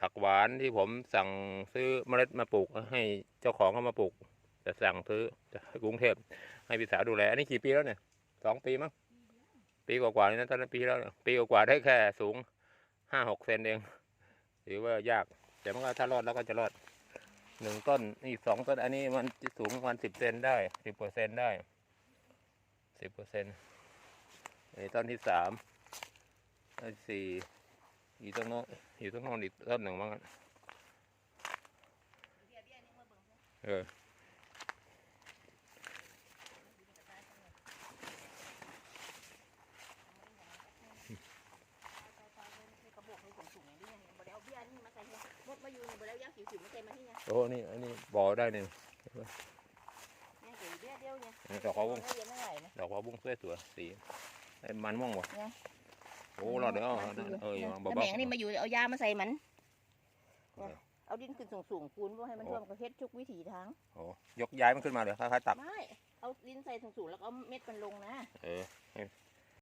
ผักหวานที่ผมสั่งซื้อเมล็ดมาปลูก ให้เจ้าของเขามาปลูกจะสั่งซื้อจากรุงเทพให้พี่สาวดูแล อันนี้กี่ปีแล้วเนี่ยสองปีมั้งปีกว่าๆนี่นะตอนนั้นปีแล้วเนี่ยปีกว่าๆได้แค่สูงห้าหกเซนเองถือว่ายาก แต่มันก็ถ้ารอดแล้วก็จะรอดหนึ่งต้นนี่สองต้น อันนี้มันสูงประมาณสิบเซนได้สิบเปอร์เซนได้สิบเปอร์เซ็นต์ต้นที่สามต้นสี่ ตรงโน้นอยู่ตรงโน้นอีกต้นหนึ่งมั้งอะเออกระบอกให้สูงๆอย่างนี้บ่ได้เอาเบี้ยนี่มาใส่เนี่ยมดมาอยู่นี่บ่ได้เอายาสิวๆมาใส่มาที่เนี่ยโอ้นี่อันนี้บ่อได้เนี่ยเนี่ยเดี๋ยวเบี้ยเดียวเนี่ยนี่ดอกเขาวงไม่เรียนไม่ไหวนะดอกเขาวงสวยสวยๆสีไอ้มันม่วงวะเนี่ย โอ้รอดเดี๋ยวเอาเอออย่ามาแล้วเบาแมงนี่มาอยู่เอายามาใส่มัน เออเอาดินขึ้นสูงๆปูนว่าให้มันท่วมกระเฮ็ดทุกวิถีทางๆโอ้ยกย้ายมันขึ้นมาเลยคล้ายๆตักไม่เอาดินใส่สูงๆแล้วก็เอาเม็ดมันลงนะ เออให้